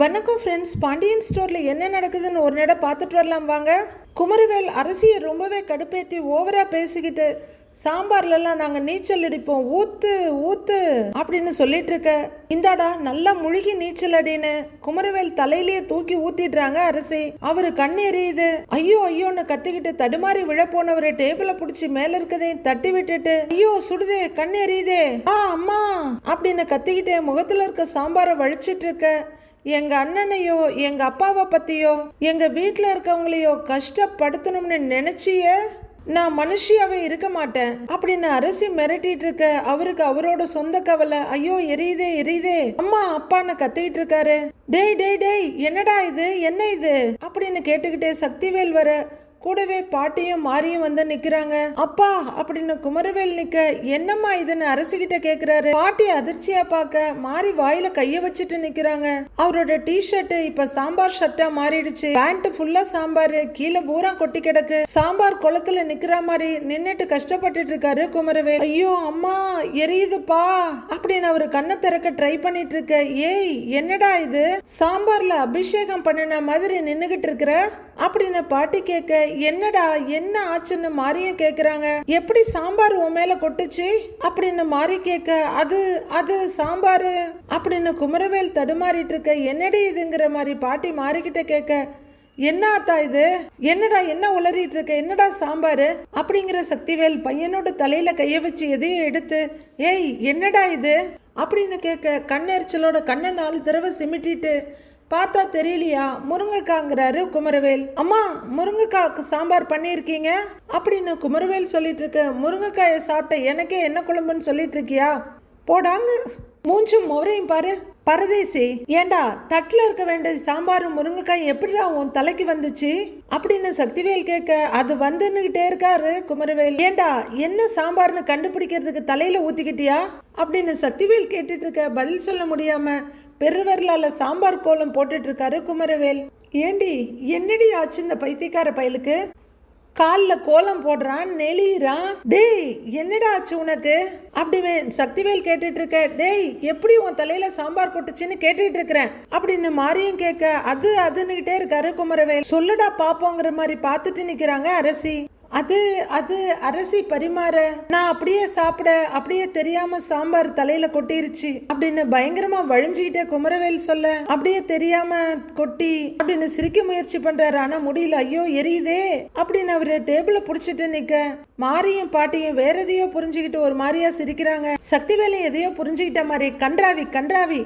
வணக்கம் ஃப்ரெண்ட்ஸ் பாண்டியன் ஸ்டோரில் என்ன நடக்குதுன்னு ஒரு நட பார்த்துட்டு வரலாம் வாங்க. குமரவேல் அரசியை ரொம்பவே கடுப்பேற்றி ஓவராக பேசிக்கிட்டு சாம்பார்லலாம் நாங்கள் நீச்சல் அடிப்போம். ஊத்து ஊத்து அப்படின்னு சொல்லிட்டு இருக்க. இந்தாடா நல்லா முழுகி நீச்சல் அடின்னு குமரவேல் தலையிலேயே தூக்கி ஊத்திடுறாங்க அரசி. அவரு கண் எரியுது. ஐயோ ஐயோன்னு கத்திக்கிட்டு தடுமாறி விழ போனவர் டேபிளை பிடிச்சி மேல இருக்கதையும் தட்டி விட்டுட்டு ஐயோ சுடுதே கண் எரியுதே. ஆ அம்மா அப்படின்னு கத்திக்கிட்டே முகத்துல இருக்க சாம்பாரை வழிச்சிட்டு இருக்க. எங்க அண்ணனையோ எங்க அப்பாவை பற்றியோ எங்கள் வீட்டில் இருக்கவங்களையோ கஷ்டப்படுத்தணும்னு நினைச்சியே? நான் மனுஷியாவே இருக்க மாட்டேன். அப்படின்னு அரசி மிரட்டிட்டு இருக்க அவருக்கு அவரோட சொந்த கவலை. ஐயோ எரியுதே எரியுதே. அம்மா அப்பான்னு கத்திக்கிட்டு இருக்காரு. டேய் டேய் டேய் என்னடா இது? என்ன இது? அப்படின்னு கேட்டுக்கிட்டே சக்திவேல் வர கூடவே பாட்டியும் மாரியும் வந்து நிக்கிறாங்க. அப்பா அப்படின்னு குமரவேல் நிக்க என்னம்மா இதுன்னு அரசிகிட்ட கேக்குறாரு. பாட்டி அதிர்ச்சியா பார்க்க மாறி வாயில கைய வச்சுட்டு நிக்கிறாங்க. அவரோட டி ஷர்ட் இப்ப சாம்பார் ஷர்ட்டா மாறிடுச்சு. பேண்ட் ஃபுல்லா சாம்பார் கீழே பூரா கொட்டி கிடக்கு. சாம்பார் குளத்துல நிக்கிற மாதிரி நின்னுட்டு கஷ்டப்பட்டுட்டு இருக்காரு குமரவேல். ஐயோ அம்மா எரியுதுப்பா அப்படின்னு அவரு கண்ணை திறக்க ட்ரை பண்ணிட்டு இருக்க. ஏய் என்னடா இது? சாம்பார்ல அபிஷேகம் பண்ணின மாதிரி நின்னுகிட்டு இருக்கிற? அப்படின்னு பாட்டி கேட்க என்னடா என்ன ஆச்சுன்னு மாரியும் கேட்குறாங்க எப்படி சாம்பார் உன் மேல கொட்டுச்சு? அப்படின்னு மாறி கேட்க அது அது சாம்பார். அப்படின்னு குமரவேல் தடுமாறிட்டு இருக்க என்னடி இதுங்கிற மாதிரி பாட்டி மாறிக்கிட்ட கேட்க என்ன ஆத்தா இது? என்னடா என்ன உளறிட்டு இருக்க? என்னடா சாம்பார்? அப்படிங்கிற சக்திவேல் பையனோட தலையில கையை வச்சு எதையும் எடுத்து ஏய் என்னடா இது? அப்படின்னு கேட்க கண்ணெரிச்சலோட கண்ணை நாலு தடவை சிமிட்டிட்டு பார்த்தா தெரியலையா? முருங்கைக்காங்கிறாரு குமரவேல். அம்மா முருங்கைக்காய்க்கு சாம்பார் பண்ணியிருக்கீங்க? அப்படின்னு குமரவேல் சொல்லிட்டு இருக்க முருங்கைக்காயை சாப்பிட்ட எனக்கே என்ன குழம்புன்னு சொல்லிட்டு இருக்கியா போடாங்க. மூஞ்சும் முறையும் பாரு. பரதேசி ஏண்டா தட்டில் இருக்க வேண்டிய சாம்பாரும் முருங்கைக்காய் எப்படிடா உன் தலைக்கு வந்துச்சு? அப்படின்னு சக்திவேல் கேட்க அது வந்துன்னுகிட்டே இருக்காரு குமரவேல். ஏண்டா என்ன சாம்பார்னு கண்டுபிடிக்கிறதுக்கு தலையில ஊத்திக்கிட்டியா? அப்படின்னு சக்திவேல் கேட்டுட்டு இருக்க பதில் சொல்ல முடியாம பெருவரலால் சாம்பார் கோலம் போட்டுட்ருக்காரு குமரவேல். ஏண்டி என்னடி ஆச்சு இந்த பைத்தியக்கார பயலுக்கு? காலில் கோலம் போடுறான் நெளியிறான். டேய் என்னடா ஆச்சு உனக்கு? அப்படி சக்திவேல் கேட்டுட்டு இருக்க டேய் எப்படி உன் தலையில சாம்பார் கொட்டுச்சுன்னு கேட்டுட்டு இருக்கிறேன் அப்படின்னு மாரியும் கேட்க அது அதுன்னுகிட்டே இருக்காரு குமரவேல். சொல்லுடா பாப்போங்கிற மாதிரி பார்த்துட்டு நிக்கிறாங்க அரசி. அது அது அரசி பரிமாற நான் அப்படியே சாப்பிட அப்படியே தெரியாம சாம்பார் தலையில கொட்டிருச்சு அப்படின்னு பயங்கரமா வழிஞ்சுக்கிட்டே குமரவேல் சொல்ல அப்படியே தெரியாம கொட்டி அப்படின்னு சிரிக்க முயற்சி பண்றாரு. ஆனா முடியல. ஐயோ எரியுதே அப்படின்னு அவரு டேபிள புடிச்சிட்டு நிக்க. மாரியும் பாட்டியும் வேற எதையோ புரிஞ்சுக்கிட்டு ஒரு மாதிரியா சிரிக்கிறாங்க. சக்திவேலையும் எதையோ புரிஞ்சுக்கிட்ட மாதிரி கன்றாவி கன்றாவி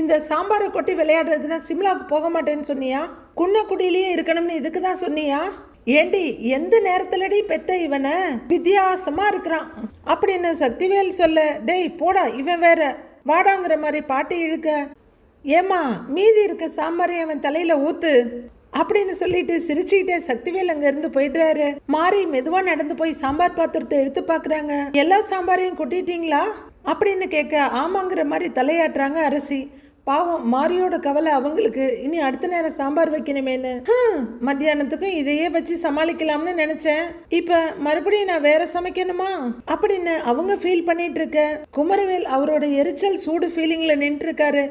இந்த சாம்பாரை கொட்டி விளையாடுறதுக்கு தான் சிம்லாவுக்கு போக மாட்டேன்னு சொன்னியா? குன்னக்குடியிலேயே இருக்கணும்னு இதுக்கு தான் சொன்னியா? ஏண்டி எந்த நேரத்துலடி பெத்த இவனை? வித்தியாசமா இருக்கிறான். அப்படின்னு சக்திவேல் சொல்ல டேய் போடா இவன் வேற. வாடாங்கிற மாதிரி பாட்டி இழுக்க. ஏமா மீதி இருக்க சாம்பாரை அவன் தலையில ஊத்து. அப்படின்னு சொல்லிட்டு சிரிச்சுக்கிட்டே சக்திவேல் அங்க இருந்து போயிடுறாரு. மாறி மெதுவா நடந்து போய் சாம்பார் பாத்திரத்தை எடுத்து பாக்குறாங்க. எல்லா சாம்பாரையும் கொட்டிட்டீங்களா? அப்படின்னு கேட்க ஆமாங்கிற மாதிரி தலையாட்டுறாங்க அரசி. பாவம் மாரியோட கவலை அவங்களுக்கு. இனி அடுத்த நேரம் சாம்பார் வைக்கணுமேனு மத்தியானத்துக்கும் இதையே வச்சு சமாளிக்கலாம்னு நினைச்சேன். இப்ப மறுபடியும் நான் வேற சமைக்கணுமா? அப்படின்னு அவங்க ஃபீல் பண்ணிட்டு இருக்க. குமரவேல் அவரோட எரிச்சல் சூடு ஃபீலிங்ல நின்று இருக்காரு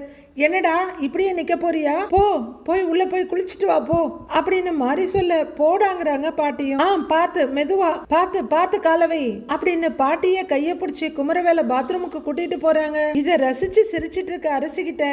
என்னடா இப்படியே நிக்க போறியா? போ போய் உள்ள போய் குளிச்சுட்டு வா போ. அப்படின்னு மாறி சொல்ல போடாங்கிறாங்க பாட்டியும். ஆ பார்த்து மெதுவா பார்த்து பார்த்து காலவை. அப்படின்னு பாட்டிய கைய பிடிச்சி குமரவேல பாத்ரூமுக்கு கூட்டிட்டு போறாங்க. இத ரசிச்சு சிரிச்சிட்டு இருக்க அரசிக்கிட்ட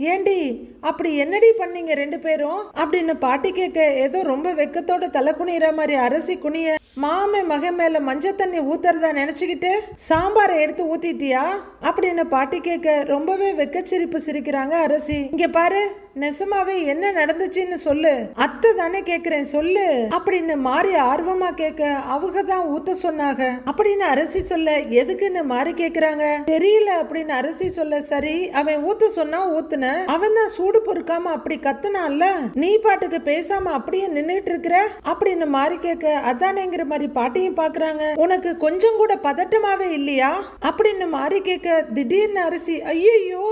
ஏண்டி அப்படி என்னடி பண்ணீங்க ரெண்டு பேரும்? அப்படின்னு பாட்டி கேட்க ஏதோ ரொம்ப வெக்கத்தோட தலை குனிகிற மாதிரி அரசி குனிய மாமே மகன் மேல மஞ்சள் தண்ணி ஊத்துறதா நினைச்சுக்கிட்டு சாம்பாரை எடுத்து ஊத்திட்டியா? அப்படின்னு பாட்டி கேட்க ரொம்பவே வெக்கச்சிரிப்பு சிரிக்கிறாங்க அரசி. இங்க பாரு நெசமாவே என்ன நடந்துச்சுன்னு சொல்லு. அத்தை தானே கேக்குறேன் சொல்லு. அப்படின்னு மாறி ஆர்வமா கேட்க அவங்க தான் ஊத்த சொன்னாங்க. அப்படின்னு அரசி சொல்ல எதுக்குன்னு மாறி கேக்குறாங்க. தெரியல அப்படின்னு அரசி சொல்ல சரி அவன் ஊத்த சொன்னா ஊத்துன. அவன் தான் சூடு பொறுக்காம அப்படி கத்துனான்ல? நீ பாட்டுக்கு பேசாம அப்படியே நின்னுட்டு இருக்கிற அப்படின்னு மாறி கேட்க அதானேங்கிற மாதிரி பாட்டியும் பாக்குறாங்க. உனக்கு கொஞ்சம் கூட பதட்டமாவே இல்லையா? அப்படின்னு மாறி கேட்க திடீர்னு அரிசி ஐயோ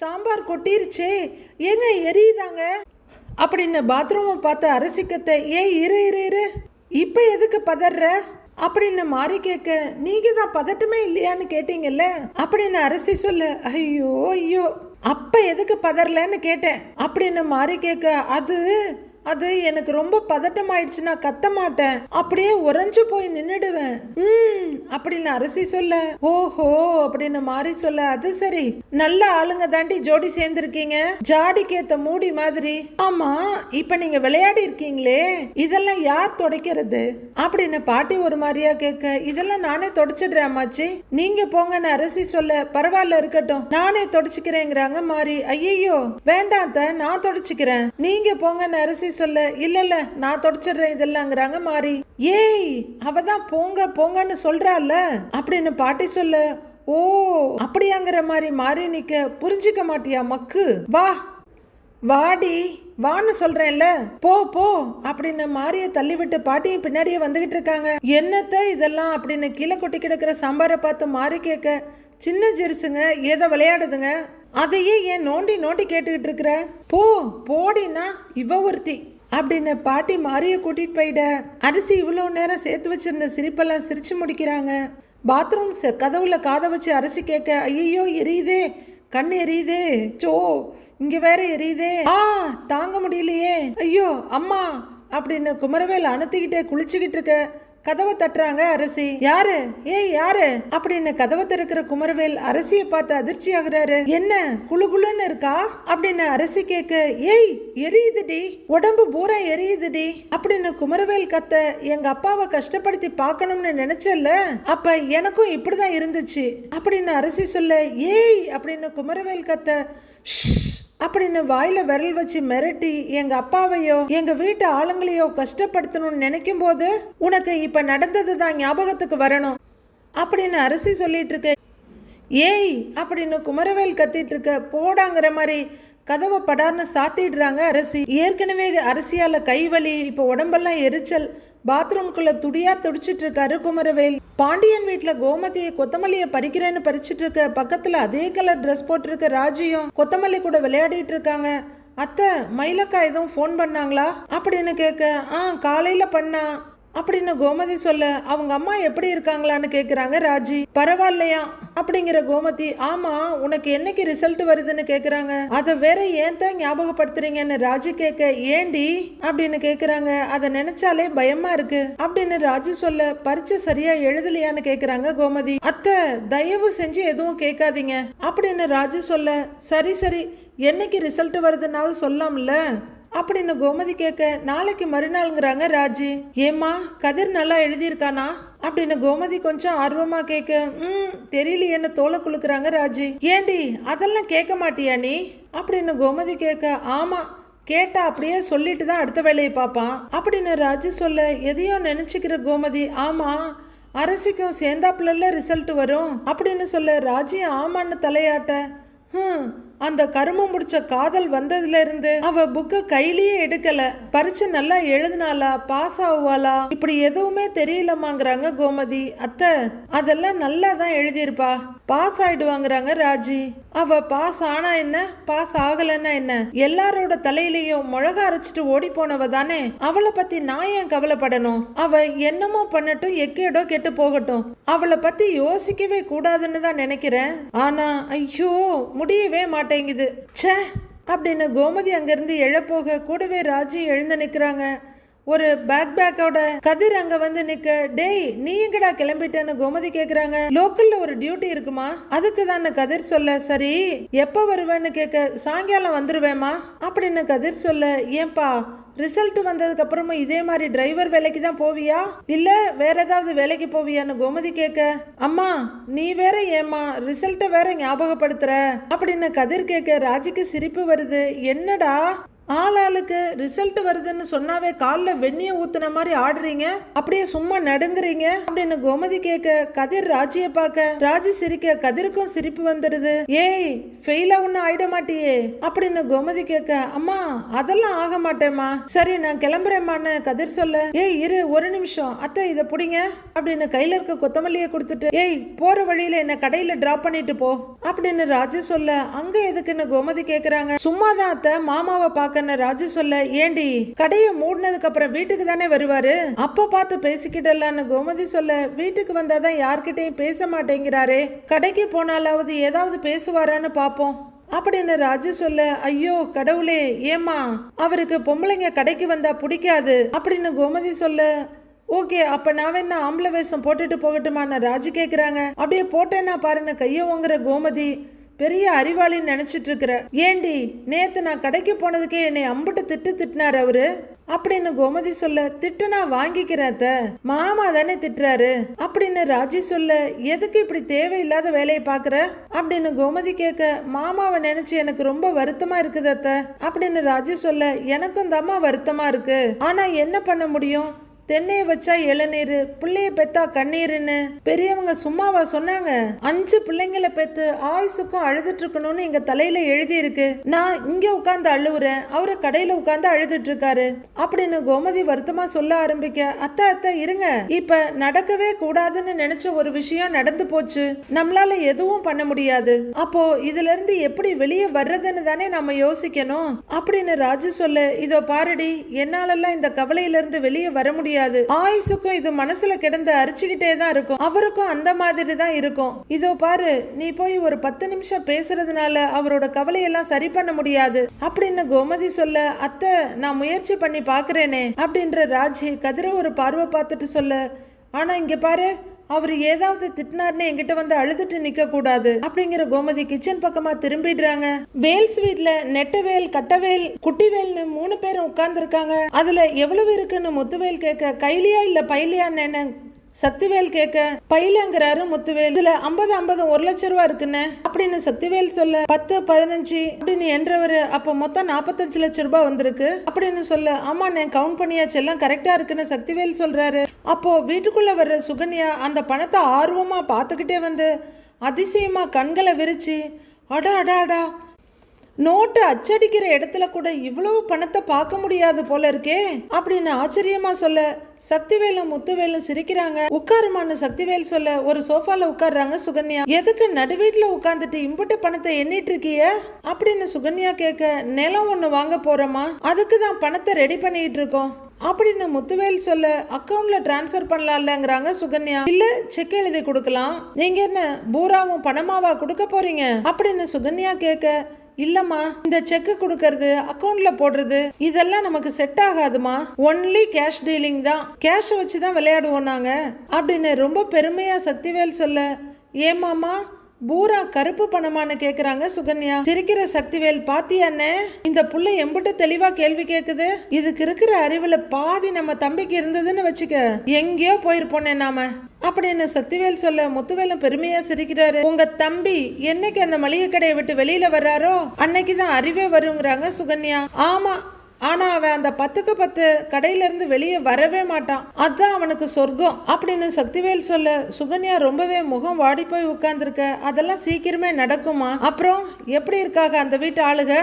சாம்பார் கொட்டிருச்சே. ஏங்க எரியுதாங்க? அப்படின்னு பாத்ரூமை பார்த்து அரசிக்கத்தை ஏய் இரு இரு இரு. இப்போ எதுக்கு பதற அப்படின்னு மாறி கேட்க நீங்க தான் பதட்டமே இல்லையான்னு கேட்டீங்கல்ல? அப்படின்னு அரசி சொல்ல ஐயோ ஐயோ. அப்ப எதுக்கு பதறலன்னு கேட்டேன். அப்படின்னு மாறி கேட்க அது அது எனக்கு ரொம்ப பதட்டம் ஆயிடுச்சு நான் கத்த மாட்டேன். அப்படியே உறைஞ்சு போய் நின்னுடுவேன். ம் அப்படின்னு அரசி சொல்ல ஓஹோ அப்படின்னு மாறி சொல்ல அது சரி. நல்ல ஆளுங்க தாண்டி ஜோடி சேர்ந்துருக்கீங்க. ஜாடிக்கு ஏத்த மூடி மாதிரி. ஆமா இப்ப நீங்க விளையாடி இருக்கீங்களே இதெல்லாம் யார் துடைக்கிறது? அப்படின்னு பாட்டி ஒரு மாதிரியா கேட்க இதெல்லாம் நானே தொடச்சிடுறேன் அம்மாச்சி. நீங்க போங்கன்னு அரசி சொல்ல பரவாயில்ல இருக்கட்டும். நானே தொடச்சிக்கிறேங்கிறாங்க மாறி. ஐயோ வேண்டாத்த நான் தொடச்சிக்கிறேன். நீங்க போங்கன்னு அரசி சொல்ல இல்ல இல்ல நான் தொடச்சிடுறேன் இதெல்லாங்கிறாங்க மாறி. ஏய் அவ தான் போங்க போங்கன்னு சொல்றால அப்படின்னு பாட்டி சொல்ல ஓ அப்படியாங்கிற மாதிரி மாறி நிக்க புரிஞ்சுக்க மாட்டியா மக்கு? வா வாடி வான்னு சொல்றேன்ல போ போ அப்படின்னு மாரிய தள்ளி விட்டு பாட்டியும் பின்னாடியே வந்துகிட்டு இருக்காங்க. என்னத்த இதெல்லாம்? அப்படின்னு கீழே கொட்டி கிடக்கிற சாம்பாரை பார்த்து மாறி கேட்க சின்ன ஜெருசுங்க ஏதோ விளையாடுதுங்க. அதையே ஏன் நோண்டி நோண்டி கேட்டுக்கிட்டு இருக்கிற போ போடினா இவ ஒருத்தி. அப்படின்னு பாட்டி மாரிய கூட்டிட்டு போயிட. அரிசி இவ்வளோ நேரம் சேர்த்து வச்சிருந்த சிரிப்பெல்லாம் சிரிச்சு முடிக்கிறாங்க. பாத்ரூம் செ- கதவுல காதை வச்சு அரிசி கேட்க ஐயோ எரியுதே. கண் எரியுதே. சோ இங்க வேற எரியுதே. ஆ தாங்க முடியலையே. ஐயோ அம்மா. அப்படின்னு குமரவேல் அனுத்திக்கிட்டே குளிச்சுக்கிட்டு இருக்க. கதவை தட்டுறாங்க அரசி. யாரு? ஏய் யாரு? அப்படின்னு கதவை திறக்கிற குமரவேல் அரசியை பார்த்து அதிர்ச்சி ஆகுறாரு என்ன குளு குளுன்னு இருக்கா? அப்படின்னு அரசி கேட்க ஏய் எரியுதுடி. உடம்பு பூரா எரியுதுடி. அப்படின்னு குமரவேல் கத்த எங்க அப்பாவை கஷ்டப்படுத்தி பார்க்கணும்னு நினைச்சல அப்ப எனக்கும் இப்படிதான் இருந்துச்சு. அப்படின்னு அரசி சொல்ல ஏய் அப்படின்னு குமரவேல் கத்த "ஷ்" அப்படின்னு வாயில விரல் வச்சு மிரட்டி எங்க அப்பாவையோ எங்க வீட்டு ஆளுங்களையோ கஷ்டப்படுத்தணும்னு நினைக்கும் போது உனக்கு இப்ப நடந்தது தான் ஞாபகத்துக்கு வரணும். அப்படின்னு அரிசி சொல்லிட்டு இருக்க. ஏய் அப்படின்னு குமரவேல் கத்திட்டு இருக்க. போடாங்கிற மாதிரி கதவை படார்னு சாத்திடுறாங்க அரிசி. ஏற்கனவே அரசியால கைவலி இப்போ உடம்பெல்லாம் எரிச்சல் பாத்ரூம்குள்ளே துடியாக துடிச்சிட்டு இருக்காரு குமரவேல். பாண்டியன் வீட்டில் கோமதியை கொத்தமல்லியை பறிக்கிறேன்னு பறிச்சிட்டு இருக்க பக்கத்தில் அதே கலர் ட்ரெஸ் போட்டிருக்க ராஜியும் கொத்தமல்லி கூட விளையாடிட்டு இருக்காங்க. அத்தை மயிலக்கா எதுவும் ஃபோன் பண்ணாங்களா? அப்படின்னு கேட்க ஆ காலையில் பண்ணா. அப்படின்னு கோமதி சொல்ல அவங்க அம்மா எப்படி இருக்காங்களான்னு கேக்குறாங்க ராஜி. பரவாயில்லையா? அப்படிங்கிற கோமதி ஆமா உனக்கு என்னைக்கு ரிசல்ட் வருதுன்னு கேக்குறாங்க. அதை வேற ஏன் தான் ஞாபகப்படுத்துறீங்கன்னு ராஜி கேட்க ஏண்டி? அப்படின்னு கேக்குறாங்க. அதை நினைச்சாலே பயமா இருக்கு. அப்படின்னு ராஜி சொல்ல பரீட்சை சரியா எழுதலையான்னு கேக்குறாங்க கோமதி. அத்தை தயவு செஞ்சு எதுவும் கேட்காதீங்க. அப்படின்னு ராஜி சொல்ல சரி சரி என்னைக்கு ரிசல்ட் வருதுன்னாவது சொல்லாம்ல. அப்படின்னு கோமதி கேட்க நாளைக்கு மறுநாள்ங்கிறாங்க ராஜி. ஏம்மா கதிர் நல்லா எழுதியிருக்கானா? அப்படின்னு கோமதி கொஞ்சம் ஆர்வமா கேட்க ம் தெரியலையேன்னு தோலை குளுக்குறாங்க ராஜி. ஏண்டி அதெல்லாம் கேட்க மாட்டியா நீ? அப்படின்னு கோமதி கேட்க ஆமா கேட்டா அப்படியே சொல்லிட்டு தான் அடுத்த வேலையை பார்ப்பான். அப்படின்னு ராஜி சொல்ல எதையோ நினைச்சுக்கிற கோமதி. ஆமா அரசிக்கும் சேர்ந்தாப்புல ரிசல்ட் வரும். அப்படின்னு சொல்ல ராஜி ஆமான்னு தலையாட்ட. ம் அந்த கருமம் முடிச்ச காதல் வந்ததுல இருந்து அவ புக்கை கையிலேயே எடுக்கல. பரிச்சு நல்லா எழுதினாளா? பாஸ் ஆகுவாளா? இப்படி எதுவுமே தெரியலமாங்கிறாங்க கோமதி. அத்தை அதெல்லாம் நல்லா தான் எழுதியிருப்பா. பாஸ் ஆயிடுவாங்கிறாங்க ராஜி. அவ பாஸ் ஆனா என்ன? பாஸ் ஆகலன்னா என்ன? எல்லாரோட தலையிலையும் மிளகா அரைச்சிட்டு ஓடி போனவ தானே? அவளை பத்தி நான் ஏன் கவலைப்படணும்? அவ என்னமோ பண்ணட்டும் எக்கேடோ கெட்டு போகட்டும். அவளை பத்தி யோசிக்கவே கூடாதுன்னு தான் நினைக்கிறேன். ஆனா ஐயோ முடியவே மாட்டேன் மாட்டேங்குது. ச்சே அப்படின்னு கோமதி அங்கேருந்து எழப்போக கூடவே ராஜி எழுந்து நிற்கிறாங்க ஒரு பேக் பேக்கோட கதிர் அங்க வந்து நிக்க டேய் நீ எங்கடா கிளம்பிட்டேன்னு கோமதி கேக்குறாங்க. லோக்கல்ல ஒரு டியூட்டி இருக்குமா? அதுக்கு தான் கதிர் சொல்ல சரி எப்ப வருவேன்னு கேட்க சாயங்காலம் வந்துருவேமா அப்படின்னு கதிர் சொல்ல ஏன்பா ரிசல்ட் வந்ததுக்கு அப்புறமா இதே மாதிரி டிரைவர் வேலைக்கு தான் போவியா? இல்ல வேற ஏதாவது வேலைக்கு போவியான்னு கோமதி கேட்க அம்மா நீ வேற ஏம்மா ரிசல்ட்டை வேற ஞாபகப்படுத்துற? அப்படின்னு கதிர் கேட்க ராஜிக்கு சிரிப்பு வருது. என்னடா? ஆளாளுக்கு ரிசல்ட் வருதுன்னு சொன்னாவே காலில் வெந்நிய ஊத்துன மாதிரி ஆடுறீங்க. அப்படியே சும்மா நடுங்குறீங்க. அப்படின்னு கோமதி கேட்க கதிர் ராஜிய பார்க்க ராஜி சிரிக்க கதிருக்கும் சிரிப்பு வந்துடுது. ஏய் ஃபெயிலா ஒன்னும் ஆயிட மாட்டியே. அப்படின்னு கோமதி கேட்க அம்மா அதெல்லாம் ஆக மாட்டேம்மா. சரி நான் கிளம்புறேம்மான்னு கதிர் சொல்ல ஏய் இரு ஒரு நிமிஷம். அத்தை இதை பிடிங்க. அப்படின்னு கையில இருக்க கொத்தமல்லியை கொடுத்துட்டு ஏய் போற வழியில என்ன கடையில டிராப் பண்ணிட்டு போ. அப்படின்னு ராஜி சொல்ல அங்க எதுக்குன்னு கோமதி கேக்குறாங்க. சும்மாதான் அத்தை மாமாவை பார்க்க பாக்கன்னு ராஜு சொல்ல ஏண்டி கடையை மூடினதுக்கு அப்புறம் வீட்டுக்கு தானே வருவாரு? அப்ப பார்த்து பேசிக்கிட்டலான்னு கோமதி சொல்ல வீட்டுக்கு வந்தாதான் யார்கிட்டயும் பேச மாட்டேங்கிறாரே. கடைக்கு போனாலாவது ஏதாவது பேசுவாரான்னு பாப்போம். அப்படின்னு ராஜு சொல்ல ஐயோ கடவுளே ஏமா அவருக்கு பொம்பளைங்க கடைக்கு வந்தா பிடிக்காது. அப்படின்னு கோமதி சொல்ல ஓகே அப்ப நான் வேணா ஆம்பளை வேஷம் போட்டுட்டு போகட்டுமா ராஜு கேக்குறாங்க. அப்படியே போட்டேன்னா பாருன்னு கைய ஓங்குற கோமதி பெரிய அறிவாளின்னு நினைச்சிட்டு இருக்கிற ஏண்டி நேத்து நான் கடைக்கு போனதுக்கே என்னை அம்பிட்டு திட்டு திட்டினார் அவரு? அப்படின்னு கோமதி சொல்ல திட்டுனா வாங்கிக்கிறேன் அத்த. மாமா தானே திட்டுறாரு. அப்படின்னு ராஜி சொல்ல எதுக்கு இப்படி தேவையில்லாத வேலையை பாக்குற? அப்படின்னு கோமதி கேட்க மாமாவை நினைச்சு எனக்கு ரொம்ப வருத்தமா இருக்குது அத்த. அப்படின்னு ராஜி சொல்ல எனக்கும் தம்மா வருத்தமா இருக்கு. ஆனா என்ன பண்ண முடியும்? தென்னையை வச்சா இளநீர் பிள்ளைய பெத்தா கண்ணீர்னு பெரியவங்க சும்மாவா சொன்னாங்க. அஞ்சு பிள்ளைங்களை பெத்து ஆயுசுக்கும் அழுதுட்டு இருக்கணும்னு எங்க தலையில எழுதி இருக்கு நான் இங்க உட்கார்ந்து அழுவுறேன் அவரு கடையில உட்கார்ந்து அழுதுட்டு இருக்காரு அப்படின்னு கோமதி வருத்தமா சொல்ல ஆரம்பிக்க அத்தை அத்தை இருங்க. இப்ப நடக்கவே கூடாதுன்னு நினைச்ச ஒரு விஷயம் நடந்து போச்சு. நம்மளால எதுவும் பண்ண முடியாது. அப்போ இதுல இருந்து எப்படி வெளியே வர்றதுன்னு தானே நம்ம யோசிக்கணும். அப்படின்னு ராஜு சொல்ல இதோ பாருடி என்னாலெல்லாம் இந்த கவலையில இருந்து வெளியே வர முடியாது. ஆயுசுக்கும் இது மனசுல கிடந்து அரிச்சுக்கிட்டே தான் இருக்கும். அவருக்கும் அந்த மாதிரி தான் இருக்கும். இதோ பாரு நீ போய் ஒரு பத்து நிமிஷம் பேசுறதுனால அவரோட கவலையெல்லாம் சரி பண்ண முடியாது. அப்படின்னு கோமதி சொல்ல அத்தை நான் முயற்சி பண்ணி பாக்குறேனே அப்படின்ற ராஜி கதிர ஒரு பார்வை பார்த்துட்டு சொல்ல ஆனா இங்க பாரு அவர் ஏதாவது திட்டினார்னு என்கிட்ட வந்து அழுதுட்டு நிக்க கூடாது அப்படிங்கிற கோமதி கிச்சன் பக்கமா திரும்பிடுறாங்க. வேல் ஸ்வீட்ல நெட்டவேல் கட்டவேல் குட்டிவேல்னு மூணு பேரும் உட்கார்ந்துருக்காங்க. அதுல எவ்வளவு இருக்குன்னு முத்துவேல் கேட்க கைலியா இல்ல பைலியான்னு சக்திவேல் கேட்க பையிலங்கிறாரு முத்துவேல். இதுல ஐம்பது ஐம்பது ஒரு லட்ச ரூபா இருக்குன்னு. அப்படின்னு சக்திவேல் சொல்ல பத்து பதினஞ்சு அப்படின்னு என்றவர் அப்ப மொத்தம் நாற்பத்தஞ்சு லட்ச ரூபாய் வந்திருக்கு. அப்படின்னு சொல்ல ஆமா நான் கவுண்ட் பண்ணியாச்சு எல்லாம் கரெக்டா இருக்குன்னு சக்திவேல் சொல்றாரு. அப்போ வீட்டுக்குள்ள வர்ற சுகன்யா அந்த பணத்தை ஆர்வமா பார்த்துக்கிட்டே வந்து அதிசயமா கண்களை விரிச்சு அடா அடா அடா. நோட்டு அச்சடிக்கிற இடத்துல கூட இவ்வளவு பணத்தை பார்க்க முடியாது போல இருக்கே அப்படின்னு ஆச்சரியமா சொல்ல சக்திவேலும் முத்துவேலும் சிரிக்கிறாங்க. உட்காருமான்னு சக்திவேல் சொல்ல ஒரு சோஃபால உட்கார்றாங்க சுகன்யா. எதுக்கு நடு வீட்டுல உட்காந்துட்டு இம்புட்டு பணத்தை எண்ணிட்டு இருக்கிய அப்படின்னு சுகன்யா கேட்க நிலம் ஒண்ணு வாங்க போறோமா அதுக்கு தான் பணத்தை ரெடி பண்ணிட்டு இருக்கோம் அப்படின்னு முத்துவேல் சொல்ல அக்கவுண்ட்ல டிரான்ஸ்ஃபர் பண்ணலாம்லங்கிறாங்க சுகன்யா. இல்ல செக் எழுதி கொடுக்கலாம். நீங்க என்ன பூராவும் பணமாவா கொடுக்க போறீங்க? அப்படின்னு சுகன்யா கேட்க இல்லம்மா இந்த செக்கு கொடுக்கறது அக்கௌண்ட்ல போடுறது இதெல்லாம் நமக்கு செட் ஆகாதுமா? ஒன்லி கேஷ் டீலிங் தான். கேஷை வச்சு தான் விளையாடுவோம் நாங்க. அப்படின்னு ரொம்ப பெருமையா சக்திவேல் சொல்ல ஏமாமா பூரா கருப்பு பணமான்னு கேக்குறாங்க சுகன்யா. சிரிக்கிற சக்திவேல் பாத்தியாண்ணே இந்த புள்ள எம்பிட்ட தெளிவா கேள்வி கேக்குது. இதுக்கு இருக்கிற அறிவுல பாதி நம்ம தம்பிக்கு இருந்ததுன்னு வச்சுக்க எங்கேயோ போயிருப்போனே நாம. அப்படின்னு சக்திவேல் சொல்ல முத்துவேலும் பெருமையா சிரிக்கிறாரு. உங்க தம்பி என்னைக்கு அந்த மளிகை கடையை விட்டு வெளியில வர்றாரோ அன்னைக்கு தான் அறிவே வருங்கிறாங்க சுகன்யா. ஆமா ஆனா அவன் அந்த பத்துக்கு பத்து கடையில இருந்து வெளியே வரவே மாட்டான். அதுதான் அவனுக்கு சொர்க்கம் அப்படின்னு சக்திவேல் சொல்ல சுகன்யா ரொம்பவே முகம் வாடி போய் உட்கார்ந்துருக்க. அதெல்லாம் சீக்கிரமே நடக்குமா அப்புறம் எப்படி இருக்காங்க அந்த வீட்டு ஆளுக?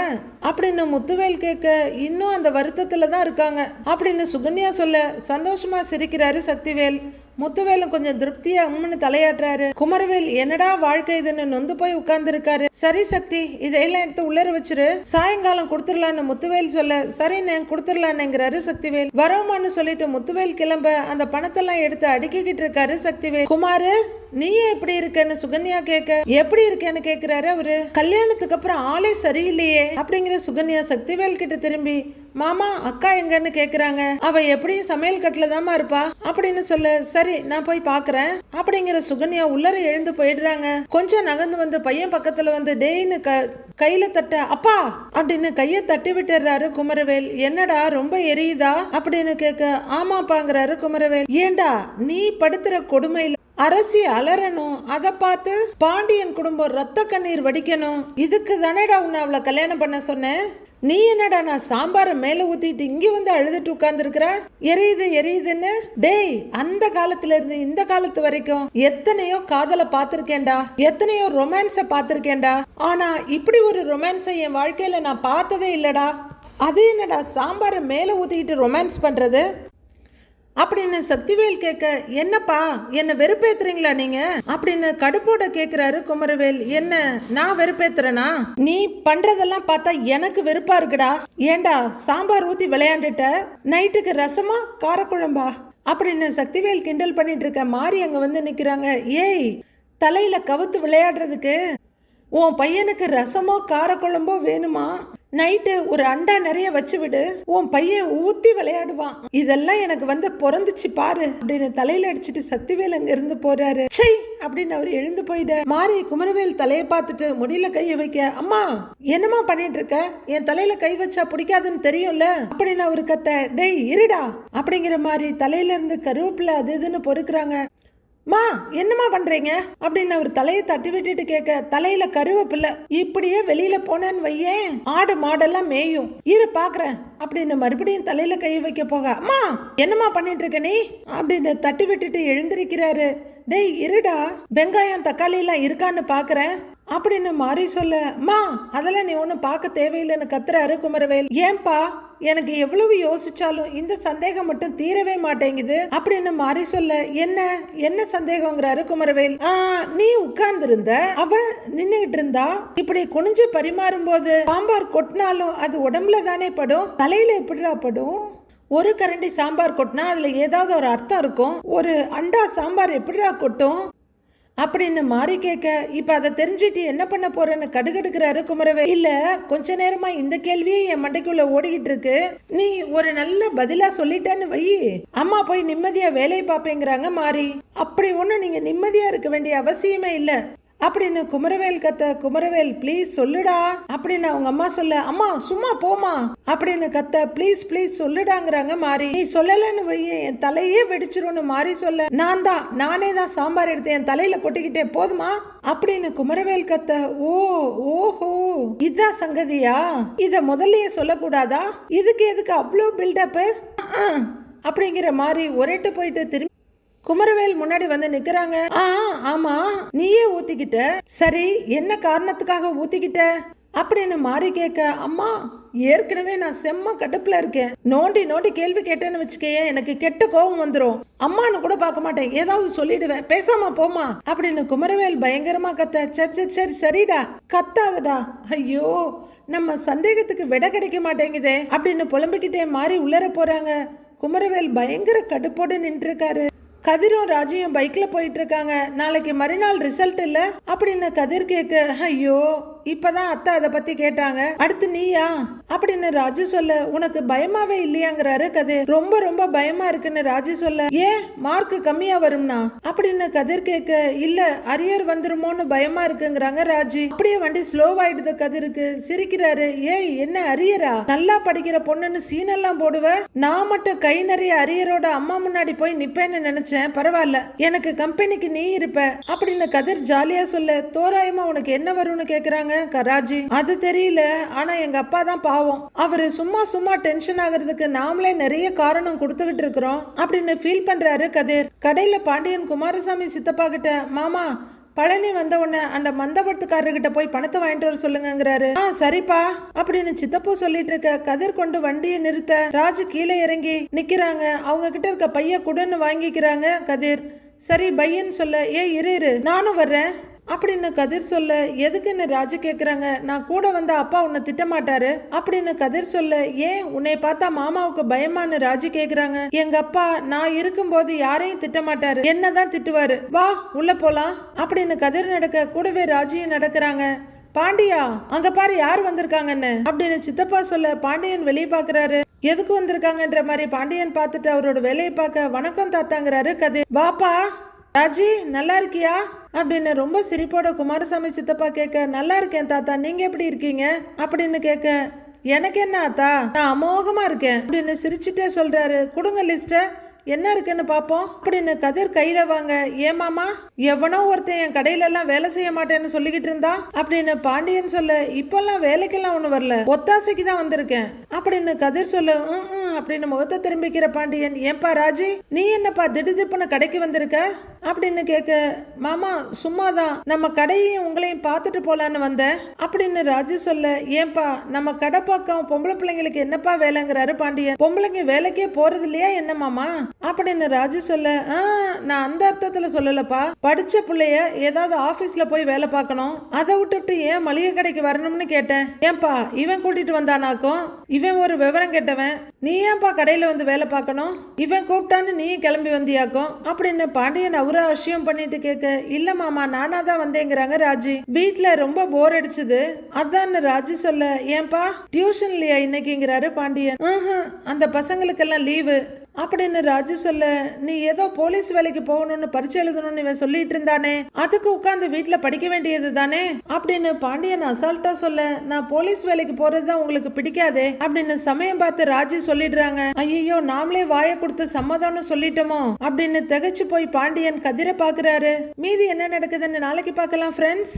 அப்படின்னு முத்துவேல் கேட்க இன்னும் அந்த வருத்தத்துல தான் இருக்காங்க. அப்படின்னு சுகன்யா சொல்ல சந்தோஷமா சிரிக்கிறாரு சக்திவேல். முத்துவேலும் கொஞ்சம் திருப்தியா உம்முன்னு தலையாட்டுறாரு. குமரவேல் என்னடா வாழ்க்கை இதுன்னு நொந்து போய் உட்கார்ந்துருக்காரு. சரி சக்தி இதையெல்லாம் எடுத்து உள்ளர வச்சிரு. சாயங்காலம் கொடுத்துடலான்னு முத்துவேல் சொல்ல சரிண்ணே கொடுத்துடலான்னுங்கிறாரு சக்திவேல். வரோமான்னு சொல்லிட்டு முத்துவேல் கிளம்ப அந்த பணத்தெல்லாம் எடுத்து அடுக்கிக்கிட்டு இருக்காரு சக்திவேல். குமாரு நீயே எப்படி இருக்கன்னு சுகன்யா கேட்க எப்படி இருக்கேன்னு கேக்குறாரு அவரு. கல்யாணத்துக்கு அப்புறம் ஆளே சரியில்லையே அப்படிங்கிற சுகன்யா சக்திவேல் கிட்ட திரும்பி மாமா அக்கா எங்கன்னு கேக்குறாங்க. அவ எப்படியும் சமையல் கட்டில தாமா இருப்பா. அப்படின்னு சொல்ல. சரி நான் போய் பாக்குறேன். அப்படிங்கிற சுகன்யா உள்ளர எழுந்து போயிடுறாங்க. கொஞ்சம் நகர்ந்து வந்து பையன் பக்கத்துல வந்து டேய்னு க கையில தட்ட அப்பா! அப்படின்னு கைய தட்டி விட்டுறாரு குமரவேல். என்னடா ரொம்ப எரியுதா? அப்படின்னு கேட்க ஆமாப்பாங்கிறாரு குமரவேல். ஏண்டா நீ படுத்துற கொடுமையில அரசி அலறணும். அதை பார்த்து பாண்டியன் குடும்பம் ரத்த கண்ணீர் வடிக்கணும். இதுக்கு தானேடா உன்னை அவளை கல்யாணம் பண்ண சொன்னேன்? நீ என்னடா நான் சாம்பாரை மேல ஊத்திட்டு இங்க வந்து அழுதுட்டு உட்கார்ந்துருக்கிற? எரியுது எரியுதுன்னு? டேய் அந்த காலத்துல இருந்து இந்த காலத்து வரைக்கும் எத்தனையோ காதலை பார்த்துருக்கேன்டா. எத்தனையோ ரொமான்ஸ பார்த்துருக்கேன்டா. ஆனா இப்படி ஒரு ரொமான்ஸை என் வாழ்க்கையில நான் பார்த்ததே இல்லடா. அது என்னடா சாம்பாரை மேல ஊத்திக்கிட்டு ரொமான்ஸ் பண்றது? அப்படின்னு சக்திவேல் கேட்க என்னப்பா என்ன வெறுப்பேத்துறீங்களா நீங்க? அப்படின்னு கடுப்போட கேக்குறாரு குமரவேல். என்ன நான் வெறுப்பேத்துறனா? நீ பண்றதெல்லாம் பார்த்தா எனக்கு வெறுப்பா இருக்குடா. ஏண்டா சாம்பார் ஊத்தி விளையாண்டுட்ட? நைட்டுக்கு ரசமா காரக்குழம்பா? அப்படின்னு சக்திவேல் கிண்டல் பண்ணிட்டு இருக்க மாறி அங்க வந்து நிக்கிறாங்க. ஏய் தலையில கவுத்து விளையாடுறதுக்கு உன் பையனுக்கு ரசமோ காரக்குழம்போ வேணுமா? நைட்டு ஒரு அண்டா நிறைய வச்சு விடு. உன் பையன் ஊத்தி விளையாடுவான். இதெல்லாம் எனக்கு வந்து பிறந்துச்சு பாரு. அப்படின்னு தலையில அடிச்சிட்டு சக்திவேல் அங்க இருந்து போறாரு. சை அப்படின்னு அவர் எழுந்து போயிட. மாறி குமரவேல் தலையை பார்த்துட்டு முடியல கைய வைக்க அம்மா என்னம்மா பண்ணிட்டு இருக்க? என் தலையில கை வச்சா பிடிக்காதுன்னு தெரியும்ல? அப்படின்னு அவரு கத்த டேய் இருடா. அப்படிங்கிற மாதிரி தலையில இருந்து கருவேப்பில அது இதுன்னு பொறுக்குறாங்க. மா என்னம்மா பண்றீங்க? அப்படின்னு அவர் தலையை தட்டி விட்டுட்டு கேட்க தலையில கருவேப்பில்லை. இப்படியே வெளியில போனேன்னு வையேன். ஆடு மாடெல்லாம் மேயும். இரு பாக்குறேன். அப்படின்னு மறுபடியும் தலையில கை வைக்க போக அம்மா என்னம்மா பண்ணிட்டு இருக்க நீ? அப்படின்னு தட்டி விட்டுட்டு எழுந்திருக்கிறாரு. டேய் இருடா. வெங்காயம் தக்காளி எல்லாம் இருக்கான்னு பாக்குறேன். அப்படின்னு மாறி சொல்ல அம்மா அதெல்லாம் நீ ஒன்றும் பார்க்க தேவையில்லைன்னு கத்துறாரு குமரவேல். ஏன்பா? எனக்கு எவ்வளவு யோசிச்சாலும் இந்த சந்தேகம் மட்டும் தீரவே மாட்டேங்குது. அப்படின்னு மாறி சொல்ல என்ன? என்ன சந்தேகங்கிறாரு குமரவேல். ஆ நீ உட்கார்ந்து இருந்த அவ நின்னுகிட்டு இருந்தா? இப்படி குனிஞ்சு பரிமாறும் போது சாம்பார் கொட்டினாலும் அது உடம்புல தானே படும்? தலையில எப்படிடா படும்? ஒரு கரண்டி சாம்பார் கொட்டினா அதுல ஏதாவது ஒரு அர்த்தம் இருக்கும். ஒரு அண்டா சாம்பார் எப்படிடா கொட்டும்? அப்படின்னு மாறி கேட்க இப்போ அதை தெரிஞ்சிட்டு என்ன பண்ண போறேன்னு கடுகடுக்கிறாரு குமரவே? இல்ல கொஞ்ச நேரமா இந்த கேள்வியே என் மண்டைக்குள்ள ஓடிக்கிட்டு இருக்கு. நீ ஒரு நல்ல பதிலா சொல்லிட்டேன்னு வை. அம்மா போய் நிம்மதியா வேலையை பார்ப்பேங்கிறாங்க மாறி. அப்படி ஒன்றும் நீங்க நிம்மதியா இருக்க வேண்டிய அவசியமே இல்லை. அப்படின்னு குமரவேல் கத்த குமரவேல் ப்ளீஸ் சொல்லுடா. அப்படின்னு அவங்க அம்மா சொல்ல அம்மா சும்மா போமா அப்படின்னு கத்த ப்ளீஸ் ப்ளீஸ் சொல்லுடாங்கிறாங்க மாறி நீ சொல்லலன்னு வையே என் தலையே வெடிச்சிரும்னு மாறி சொல்ல நான் தான் நானே தான் சாம்பார் எடுத்து என் தலையில கொட்டிக்கிட்டேன் போதுமா? அப்படின்னு குமரவேல் கத்த ஓ ஓஹோ இதான் சங்கதியா? இத முதல்லயே சொல்லக்கூடாதா? இதுக்கு எதுக்கு அவ்வளோ பில்டப்பு அப்படிங்கிற மாதிரி ஒரேட்டு போயிட்டு திரும்பி குமரவேல் முன்னாடி வந்து நிக்கிறாங்க. ஆ ஆமா நீயே ஊத்திக்கிட்ட. சரி என்ன காரணத்துக்காக ஊத்திக்கிட்ட? அப்படின்னு மாறி கேட்க அம்மா ஏற்கனவே நான் செம்ம கடுப்புல இருக்கேன். நோண்டி நோண்டி கேள்வி கேட்டேன்னு வச்சுக்கேன் எனக்கு கெட்ட கோபம் வந்துடும் அம்மான்னு கூட பார்க்க மாட்டேன். ஏதாவது சொல்லிடுவேன். பேசாம போமா அப்படின்னு குமரவேல் பயங்கரமா கத்த சரி சரி சரிடா. கத்தாதடா. ஐயோ நம்ம சந்தேகத்துக்கு விட கிடைக்க மாட்டேங்குதே அப்படின்னு புலம்பிக்கிட்டே மாறி உள்ளர போறாங்க. குமரவேல் பயங்கர கடுப்போடு நின்றுருக்காரு. கதிரும் ராஜியும் பைக்கில் போயிட்டு இருக்காங்க. நாளைக்கு மறுநாள் ரிசல்ட் இல்லை? அப்படின்னு கதிர் கேட்க ஐயோ இப்பதான் அத்தா அதை பத்தி கேட்டாங்க. அடுத்து நீயா? அப்படின்னு ராஜு சொல்ல உனக்கு பயமாவே இல்லையாங்கிறாரு கதிர். ரொம்ப ரொம்ப பயமா இருக்குன்னு ராஜு சொல்ல ஏன்? மார்க் கம்மியா வரும்னா? அப்படின்னு கதிர் கேட்க இல்ல அரியர் வந்துருமோன்னு பயமா இருக்குங்கிறாங்க ராஜி. அப்படியே வண்டி ஸ்லோவாயிடுது கதிருக்கு. சிரிக்கிறாரு ஏய் என்ன அரியரா நல்லா படிக்கிற பொண்ணுன்னு சீனெல்லாம் போடுவ? நான் மட்டும் கை நிறைய அரியரோட அம்மா முன்னாடி போய் நிப்பேன்னு நினைச்சேன். பரவாயில்ல எனக்கு கம்பெனிக்கு நீ இருப்ப. அப்படின்னு கதிர் ஜாலியா சொல்ல தோராயமா உனக்கு என்ன வரும்னு கேக்குறாங்க? கராஜி? அது தெரியல. ஆனா எங்க அப்பா தான் பாவம். அவரு சும்மா சும்மா டென்ஷன் ஆகுறதுக்கு நாமளே நிறைய காரணம் கொடுத்துக்கிட்டு இருக்கிறோம் அப்படின்னு ஃபீல் பண்றாரு கதிர். கடையில பாண்டியன் குமாரசாமி சித்தப்பா கிட்ட மாமா பழனி வந்த உடனே அந்த மந்தபத்துக்காரர்கிட்ட போய் பணத்தை வாங்கிட்டு வர சொல்லுங்கிறாரு ஆ சரிப்பா அப்படின்னு சித்தப்பா சொல்லிட்டு இருக்க கதிர் கொண்டு வண்டியை நிறுத்த ராஜு கீழே இறங்கி நிக்கிறாங்க. அவங்க கிட்ட இருக்க பைய குடன்னு வாங்கிக்கிறாங்க கதிர். சரி பையன் சொல்ல ஏ இரு இரு நானும் வர்றேன். அப்படின்னு கதிர் சொல்ல எதுக்குன்னு ராஜு கேட்குறாங்க நான் கூட வந்த அப்பா உன்னை திட்டமாட்டாரு? அப்படின்னு கதிர் சொல்ல ஏன் உன்னை பார்த்தா மாமாவுக்கு பயமானு ராஜு கேட்குறாங்க எங்க அப்பா நான் இருக்கும்போது யாரையும் திட்டமாட்டாரு. என்னதான் திட்டுவாரு. வா உள்ள போலாம். அப்படின்னு கதிர் நடக்க கூடவே ராஜியும் நடக்கிறாங்க. பாண்டியா அங்க பாரு யார் வந்திருக்காங்கன்னு. அப்படின்னு சித்தப்பா சொல்ல பாண்டியன் வெளியே பாக்குறாரு. எதுக்கு வந்திருக்காங்கன்ற மாதிரி பாண்டியன் பார்த்துட்டு அவரோட வேலையை பார்க்க வணக்கம் தாத்தாங்கிறாரு கதிர். வாப்பா ராஜி நல்லா இருக்கியா? அப்படின்னு ரொம்ப சிரிப்போட குமாரசாமி சித்தப்பா கேட்க நல்லா இருக்கேன் தாத்தா நீங்க எப்படி இருக்கீங்க? அப்படின்னு கேட்க எனக்கு என்ன ஆத்தா நான் அமோகமா இருக்கேன். அப்படின்னு சிரிச்சுட்டே சொல்றாரு. கொடுங்க லிஸ்ட. என்ன இருக்குன்னு பாப்போம். அப்படின்னு கதிர் கையில வாங்க ஏமாமா எவனோ ஒருத்தன் என் கடையில எல்லாம் வேலை செய்ய மாட்டேன்னு சொல்லிக்கிட்டு இருந்தா? அப்படின்னு பாண்டியன் சொல்ல இப்பெல்லாம் வேலைக்கெல்லாம் ஒண்ணு வரல. ஒத்தாசைக்கு தான் வந்திருக்கேன். அப்படின்னு கதிர் சொல்ல "ம், ம்," அப்படின்னு முகத்தை திரும்பிக்கிற பாண்டியன் ஏன்பா ராஜி நீ என்னப்பா திடுதிப்புன்னு கடைக்கு வந்திருக்க? அப்படின்னு கேட்க மாமா சும்மாதான். நம்ம கடையையும் உங்களையும் பார்த்துட்டு போலான்னு வந்தேன். அப்படின்னு ராஜு சொல்ல ஏன்பா நம்ம கடை பக்கம் பொம்பளை பிள்ளைங்களுக்கு என்னப்பா வேலைங்கிறாரு பாண்டியன். பொம்பளைங்க வேலைக்கே போறது இல்லையா என்ன மாமா? அப்படின்னு ராஜு சொல்ல நான் அந்த அர்த்தத்துல சொல்லலப்பா. படிச்ச பிள்ளைய ஏதாவது ஆபீஸ்ல போய் வேலை பார்க்கணும். அதை விட்டுட்டு ஏன் மளிகை கடைக்கு வரணும்னு கேட்டேன். ஏன்பா இவன் கூட்டிட்டு வந்தானாக்கும்? இவன் ஒரு விவரம் கேட்டவன். நீ ஏன்பா கடையில வந்து வேலை பார்க்கணும்? இவன் கூப்பிட்டான்னு நீ கிளம்பி வந்தியாக்கும்? அப்படின்னு பாண்டியன் அசியம் பண்ணிட்டு கேட்க இல்ல மாமா நானா தான் வந்தேங்கிறாங்க ராஜி. வீட்ல ரொம்ப போர் அடிச்சது. அதான்னு ராஜி சொல்ல ஏன்பா? டியூஷன் இல்லையா இன்னைக்குங்கிறாரு பாண்டியன். அந்த பசங்களுக்கெல்லாம் லீவு அப்படின்னு ராஜு சொல்ல நீ ஏதோ போலீஸ் வேலைக்கு போகணும்னு பரிச்சை எழுதணும்னு இவன் சொல்லிட்டு இருந்தானே? அதுக்கு உட்காந்து வீட்ல படிக்க வேண்டியது தானே? அப்படின்னு பாண்டியன் அசால்ட்டா சொல்ல நான் போலீஸ் வேலைக்கு போறதுதான் உங்களுக்கு பிடிக்காதே? அப்படின்னு சமயம் பார்த்து ராஜி சொல்லிடுறாங்க ஐயோ நாமளே வாயை கொடுத்து சம்மதம்னு சொல்லிட்டோமோ? அப்படின்னு திகச்சு போய் பாண்டியன் கதிரை பாக்குறாரு மீதி என்ன நடக்குதுன்னு நாளைக்கு பார்க்கலாம் ஃப்ரெண்ட்ஸ்